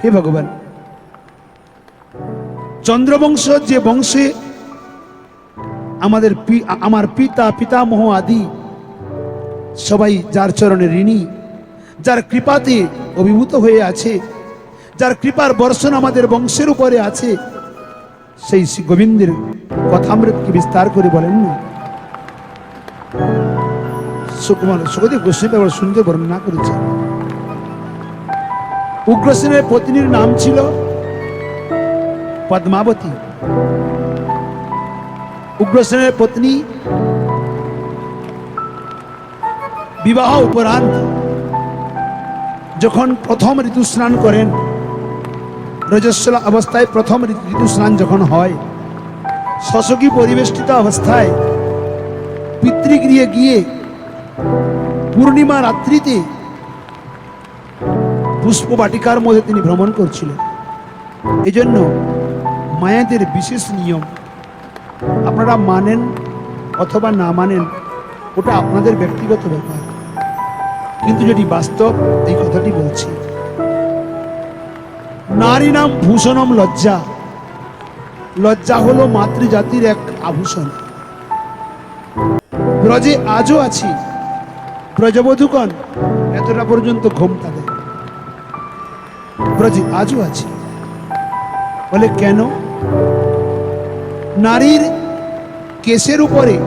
হে ভগবান। চন্দ্রবংশ যে বংশে আমাদের আমার পিতা, পিতামহ আদি সবাই যার চরণে ঋণী, যার কৃপাতে অভিভূত হয়ে আছে, যার কৃপার বর্ষণ আমাদের বংশের উপরে আছে, সেই শ্রী গোবিন্দের কথামৃতকে বিস্তার করে বলেন না? সুকুমার সুখদেব গোস্বামী আবার সুন্দর বর্ণনা করেছে উগ্রসেনের পত্নীর নাম ছিল পদ্মাবতী। উগ্রসেনের পত্নী বিবাহ উপরান্ত যখন প্রথম ঋতুস্নান করেন, রজস্বলা অবস্থায় প্রথম ঋতু স্নান যখন হয় শশকী পরিবেষ্টিত অবস্থায় পিতৃগৃহে গিয়ে পূর্ণিমা রাত্রিতে পুষ্প বাটিকার মধ্যে তিনি ভ্রমণ করছিলেন। এজন্য মায়াদের বিশেষ নিয়ম, আপনারা মানেন অথবা না মানেন, ওটা আপনাদের ব্যক্তিগত ব্যাপার। কিন্তু যদি বাস্তব এই কথাটি বলছি, নারী নাম ভূষণম লজ্জা। লজ্জা হলো মাতৃজাতির এক আভূষণ। ব্রজে আজও আছি। ব্রজবধূগণ, এতটা পর্যন্ত ঘুম দেয় ব্রজে আজও আছি। বলে, কেন? নারীর কেসের উপরে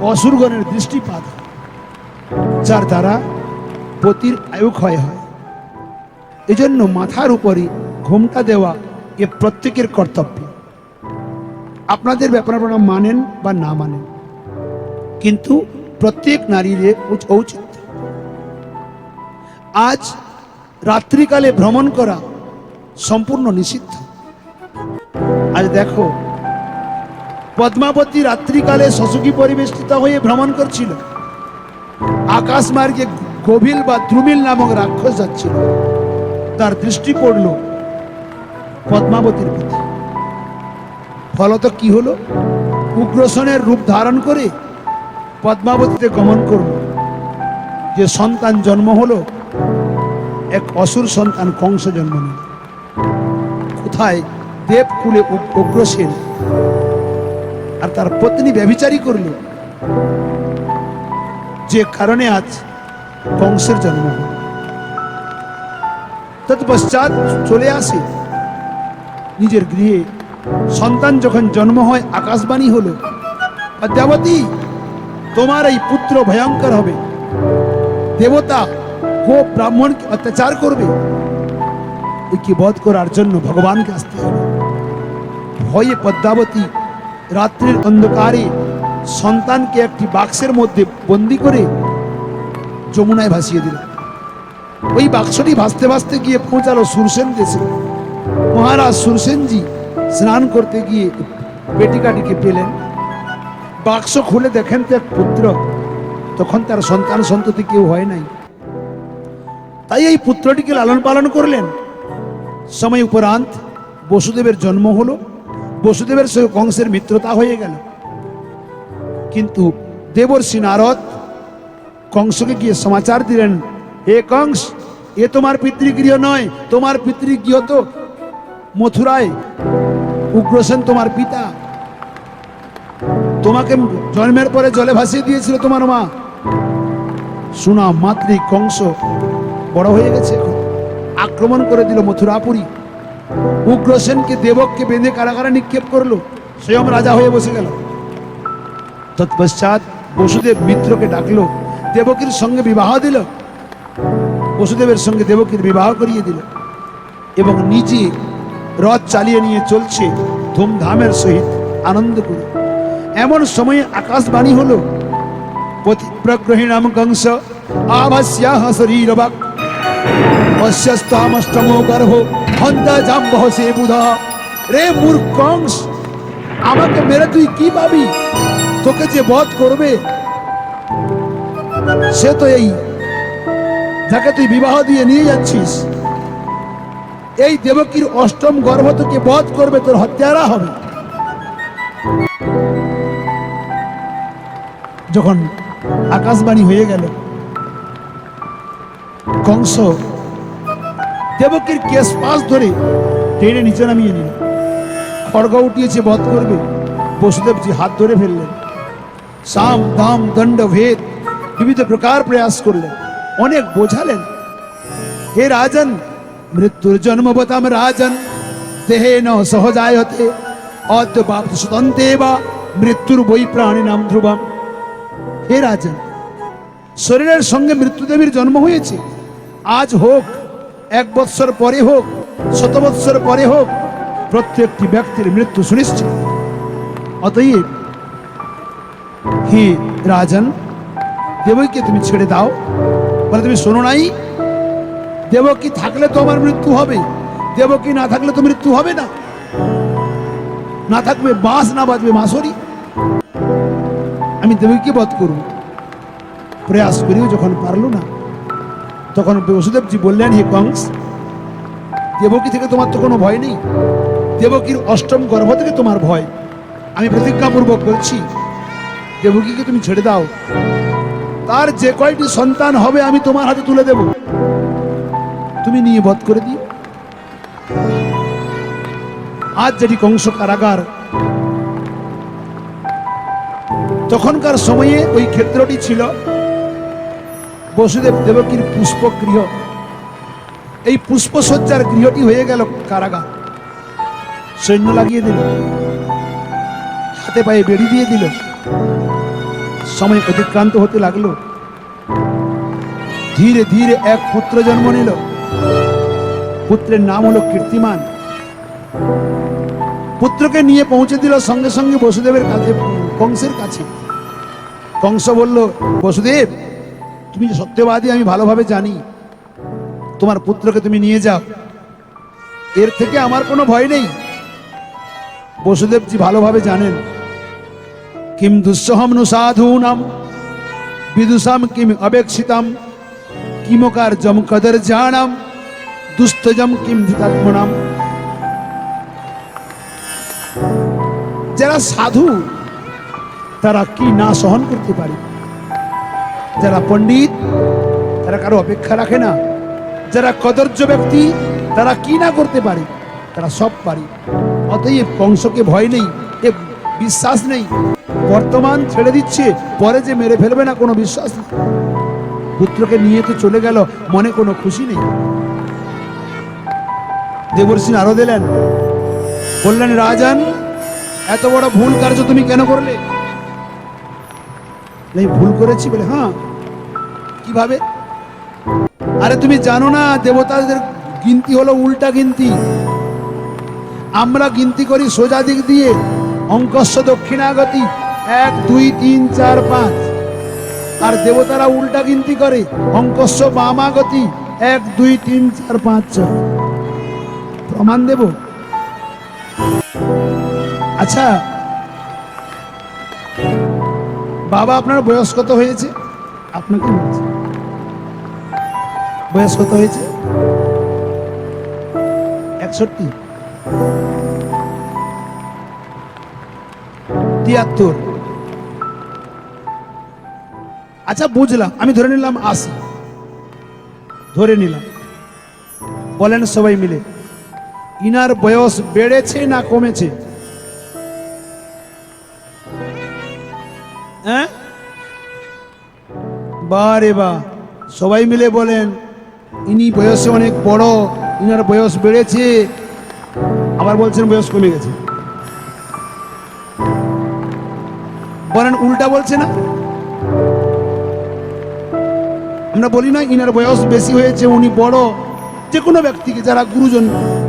অসুরগণের দৃষ্টিপাত যার দ্বারা পতির আয়ু ক্ষয় হয়। এজন্য মাথার উপরে ঘোমটা দেওয়া এ প্রত্যেকের কর্তব্য। আপনাদের ব্যাপার আপনারা মানেন বা না মানেন, কিন্তু প্রত্যেক নারীর এ উচ- ঔচিত্য। আজ রাত্রিকালে ভ্রমণ করা সম্পূর্ণ নিষিদ্ধ। আজ দেখো, পদ্মাবতী রাত্রিকালে শশকী পরিবেষ্টিত হয়ে ভ্রমণ করছিল। আকাশ মার্গে গভীর বা দ্রুমিল নামক রাক্ষস যাচ্ছিল। তার দৃষ্টি পড়ল পদ্মাবতীর প্রতি। ফলত কি হলো? উগ্রসনের রূপ ধারণ করে পদ্মাবতীতে গমন করল। যে সন্তান জন্ম হলো এক অসুর সন্তান কংস জন্ম নিল। কোথায় দেবকুলে উগ্রসেন? আর তার পত্নী ব্যভিচারী করল। যে কারণে আজ কংসের জন্ম হল তৎপশ্চাৎ চলে আসে। নিজের গৃহে সন্তান যখন জন্ম হয়, আকাশবাণী হলো পদ্মাবতী তোমার এই পুত্র ভয়ঙ্কর হবে। দেবতা গো ব্রাহ্মণকে অত্যাচার করবে? একে বধ করার জন্য ভগবানকে আসতে হবে। ভয়ে পদ্মাবতী রাত্রির অন্ধকারে সন্তানকে একটি বাক্সের মধ্যে বন্দি করে যমুনায় ভাসিয়ে দিল। ওই বাক্সটি ভাসতে ভাসতে গিয়ে পৌঁছালো সুরসেন দেশে। মহারাজ সুরসেনজি স্নান করতে গিয়ে বেটিকাটিকে পেলেন। বাক্স খুলে দেখেন তো এক পুত্র। তখন তার সন্তান সন্ততি কেউ হয় নাই। তাই এই পুত্রটিকে লালন পালন করলেন। সময় উপরান্ত বসুদেবের জন্ম হলো। বসুদেবের সঙ্গে কংসের মিত্রতা হয়ে গেল। কিন্তু দেবর্ষি নারদ কংসকে গিয়ে সমাচার দিলেন এ কংস, এ তোমার পিতৃগৃহ নয়, তোমার পিতৃগৃহ তো মথুরায়। উগ্রসেন তোমার পিতা। তোমাকে জন্মের পরে জলে ভাসিয়ে দিয়েছিল তোমার মা। শোনা মাতৃ কংস বড় হয়ে গেছে এখন। আক্রমণ করে দিল মথুরাপুরী। উগ্রসেনকে দেবককে বেঁধে কারাগারে নিক্ষেপ করল। স্বয়ং রাজা হয়ে বসে গেল। তৎপশ্চাৎ বসুদেব মিত্রকে ডাকলো। দেবকীর সঙ্গে বিবাহ দিল। বসুদেবের সঙ্গে দেবকীর বিবাহ করিয়ে দিল। এবং নিজে রথ চালিয়ে নিয়ে চলছে ধুমধামের সহিত আনন্দ করে এমন সময়ে আকাশবাণী হলো প্রগ্রহীণাম কংস আভাস্যাহ শরীরবাক অস্যস্তামষ্টমো গর্ভ জাম্বহ সে বুধা। রে মূর্খ কংস আমাকে মেরে তুই কি পাবি? তোকে যে বধ করবে, সে তো এই যাকে তুই বিবাহ দিয়ে নিয়ে যাচ্ছিস। এই দেবকীর অষ্টম গর্ভ তোকে বধ করবে, তোর হত্যারা হবে। যখন আকাশবাণী হয়ে গেল কংস দেবকীর কেস পাশ ধরে টেনে নিচে নামিয়ে নিল। খড়গ উঠিয়েছে, বধ করবে। বসুদেবজি হাত ধরে ফেললেন। সাম, দাম, দণ্ড, ভেদ বিবিধ প্রকার প্রয়াস করলেন। অনেক বোঝালেন। হে রাজন, মৃত্যুর জন্মবতাম রাজন। দেহে ন সহজায়তে অদ্য বাপ সুতন্তে বা মৃত্যুর বই প্রাণী নাম ধ্রুবম। হে রাজন, শরীরের সঙ্গে মৃত্যুদেবীর জন্ম হয়েছে। আজ হোক, এক বৎসর পরে হোক, শত বৎসর পরে হোক, প্রত্যেকটি ব্যক্তির মৃত্যু সুনিশ্চিত। অতএব হে রাজন দেবকীকে তুমি ছেড়ে দাও। বলে, তুমি শোনো নাই? দেবকী থাকলে তো আমার মৃত্যু হবে। দেবকী না থাকলে তো মৃত্যু হবে না। না থাকবে বাঁশ, না বাজবে মাসরি আমি দেবকীকে বধ করব। প্রয়াস করেও যখন পারল না তখন বসুদেবজি বললেন, হে কংস, দেবকী থেকে তোমার তো কোনো ভয় নেই। দেবকীর অষ্টম গর্ভ থেকে তোমার ভয়। আমি প্রতিজ্ঞাপূর্বক বলছি, দেবকীকে তুমি ছেড়ে দাও। তার যে কয়টি সন্তান হবে আমি তোমার হাতে তুলে দেব। তুমি নিয়ে বধ করে দিও। আজ যেটি কংস কারাগার, তখনকার সময়ে ওই ক্ষেত্রটি ছিল বসুদেব দেবকীর পুষ্পগৃহ। এই পুষ্পসজ্জার গৃহটি হয়ে গেল কারাগার। সৈন্য লাগিয়ে দিল। হাতে পায়ে বেড়ি দিয়ে দিল। সময় অতিক্রান্ত হতে লাগল। ধীরে ধীরে এক পুত্র জন্ম নিল। পুত্রের নাম হলো কীর্তিমান। পুত্রকে নিয়ে পৌঁছে দিল সঙ্গে সঙ্গে বসুদেবের কাছে কংসের কাছে। কংস বলল, বসুদেব তুমি যে সত্যবাদী, আমি ভালোভাবে জানি। তোমার পুত্রকে তুমি নিয়ে যাও। এর থেকে আমার কোনো ভয় নেই। বসুদেবজি ভালোভাবে জানেন। কিম দুঃসহম নু সাধূনাম, বিদুষাম কিম অবেক্ষিতাম কিমকার জম কদর জানাম দুস্তজম কিম ধিতাত্মনাম। যারা সাধু, তারা কি না সহন করতে পারে? যারা পণ্ডিত, তারা কারও অপেক্ষা রাখে না। যারা কদর্য ব্যক্তি, তারা কি না করতে পারে, তারা সব পারে। অতএব কংসকে ভয় নেই, এ বিশ্বাস নেই। বর্তমান ছেড়ে দিচ্ছে, পরে যে মেরে ফেলবে না কোনো বিশ্বাস পুত্রকে নিয়ে তো চলে গেল, মনে কোনো খুশি নেই। দেবর্ষি আরও দিলেন বললেন, রাজান, এত বড় ভুল কার্য তুমি কেন করলে? এই ভুল করেছি বলে হ্যাঁ। কীভাবে? আরে তুমি জানো না, দেবতাদের গিনতি হলো উল্টা গিনতি। আমরা গিনতি করি সোজা দিক দিয়ে, অঙ্কস্য দক্ষিণাগতি, এক, দুই, তিন, চার, পাঁচ। আর দেবতারা উল্টা গিনতি করে, অঙ্কস্য বামাগতি, এক, দুই, তিন, চার, পাঁচ, ছয়। প্রমাণ দেব? আচ্ছা। বাবা আপনার বয়স কত হয়েছে? আপনাকে বয়স কত হয়েছে? একষট্টি। তিয়াত্তর। আচ্ছা বুঝলাম। আমি ধরে নিলাম আশি। ধরে নিলাম। বলেন সবাই মিলে ইনার বয়স বেড়েছে না কমেছে? হ্যাঁ? বারে বা, সবাই মিলে বলেন, ইনি বয়সে অনেক বড়, ইনার বয়স বেড়েছে, আবার বলছেন বয়স কমে গেছে। বলেন, উল্টা বলছে না? আমরা বলি না, ইনার বয়স বেশি হয়েছে, উনি বড়। যে কোনো ব্যক্তিকে, যারা গুরুজন,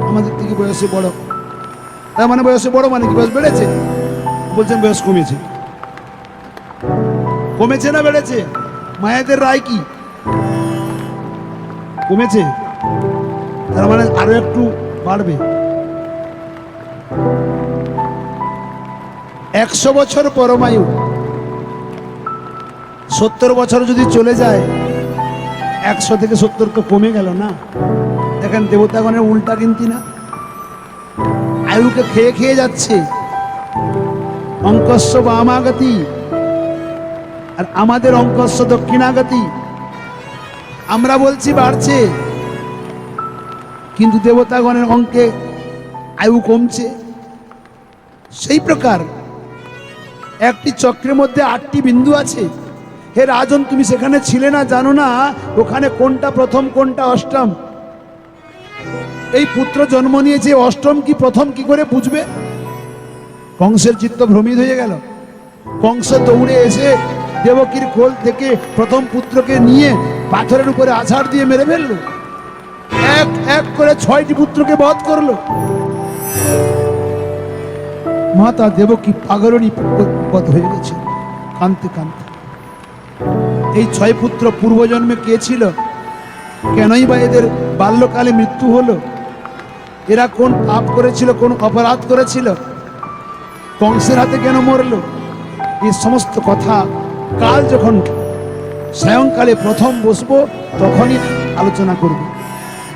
আমাদের থেকে বয়সে বড়। তার মানে বয়সে বড় মানে কি? বয়স বেড়েছে? বলছেন বয়স কমেছে। কমেছে না বেড়েছে? মায়েদের রায় কি? কমেছে? তার মানে আরও একটু বাড়বে। একশো বছর পরমায়ু। সত্তর বছর যদি চলে যায়, একশো থেকে সত্তর কমে গেল না? দেখেন দেবতাগণের উল্টা কিনতি না। আয়ুকে খেয়ে খেয়ে যাচ্ছে। অঙ্কস্য বা আমাগতি আর আমাদের অঙ্কস্য দক্ষিণাগতি। আমরা বলছি বাড়ছে, কিন্তু দেবতাগণের অঙ্কে আয়ু কমছে। সেই প্রকার একটি চক্রের মধ্যে আটটি বিন্দু আছে। হে রাজন, তুমি সেখানে ছিলে না, জানো না ওখানে কোনটা প্রথম, কোনটা অষ্টম? এই পুত্র জন্ম নিয়েছে অষ্টম কি প্রথম কি করে বুঝবে? কংসের চিত্ত ভ্রমিত হয়ে গেল। কংস দৌড়ে এসে দেবকীর কোল থেকে প্রথম পুত্রকে নিয়ে পাথরের উপরে আছাড় দিয়ে মেরে ফেলল। এক এক করে ছয়টি পুত্রকে বধ করল। মাতা দেবকী পাগলনী পদ হয়ে গেছে কানতে কানতে এই ছয় পুত্র পূর্বজন্মে কে ছিল? কেনই বা এদের বাল্যকালে মৃত্যু হলো? এরা কোন পাপ করেছিল, কোন অপরাধ করেছিল? কংসের হাতে কেন মরলো? এই সমস্ত কথা কাল যখন সায়ংকালে প্রথম বসবো, তখনই আলোচনা করব।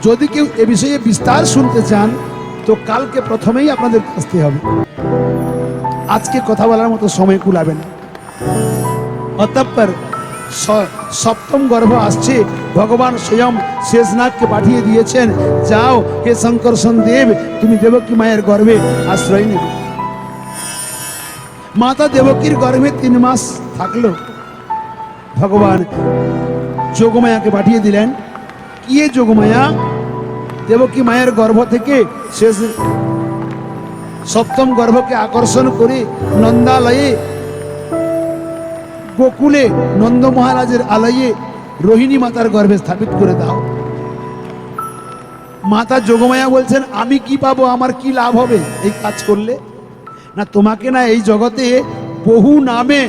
যদি কেউ এ বিষয়ে বিস্তার শুনতে চান, তো কালকে প্রথমেই আপনাদের আসতে হবে। আজকে কথা বলার মতো সময় কুলাবে না। অতঃপর সপ্তম গর্ভ আসছে। ভগবান স্বয়ং শেষনাগকে পাঠিয়ে দিয়েছেন, যাও হে শঙ্করষণ দেব তুমি দেবকী মায়ের গর্ভে আশ্রয় নেবে। মাতা দেবকীর গর্ভে তিন মাস থাকল। ভগবান যোগমায়াকে পাঠিয়ে দিলেন। কি যোগমায়া? দেবকী মায়ের গর্ভ থেকে শেষ সপ্তম গর্ভকে আকর্ষণ করে নন্দালয়ে, গোকুলে নন্দ মহারাজের আলয়ে রোহিণী মাতার গর্ভে স্থাপিত করে দাও। মাতা যোগমায়া বলছেন, আমি কি পাবো? আমার কি লাভ হবে এই কাজ করলে? না, তোমাকে না এই জগতে বহু নামে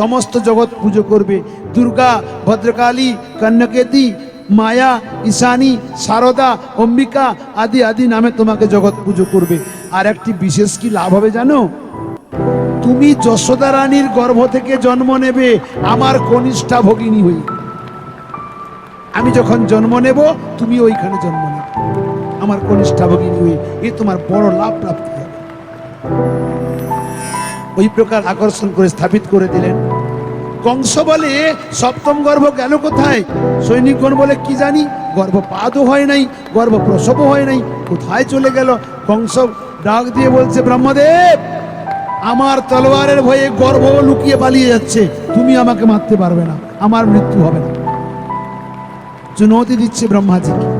সমস্ত জগৎ পুজো করবে। দুর্গা, ভদ্রকালী, কন্যকেতী, মায়া, ঈশানী, সারদা, অম্বিকা আদি আদি নামে তোমাকে জগৎ পুজো করবে। আর একটি বিশেষ কি লাভ হবে জানো? তুমি যশোদা রানীর গর্ভ থেকে জন্ম নেবে, আমার কনিষ্ঠা ভগিনী হই আমি যখন জন্ম নেব, তুমি ওইখানে জন্ম নেবে। আমার কনিষ্ঠা ভগিনী হই এ তোমার বড় লাভ প্রাপ্তি হবে। ওই প্রকার আকর্ষণ করে স্থাপিত করে দিলেন। কংস বলে সপ্তম গর্ভ গেল কোথায়? সৈনিকগণ বলে, কি জানি? গর্ভপাতও হয় নাই গর্ভ প্রসবও হয় নাই, কোথায় চলে গেল? কংস ডাক দিয়ে বলছে, ব্রহ্মদেব, আমার তলোয়ারের ভয়ে গর্ভ লুকিয়ে পালিয়ে যাচ্ছে। তুমি আমাকে মারতে পারবে না, আমার মৃত্যু হবে না। চুনৌতি দিচ্ছে ব্রহ্মাজিকে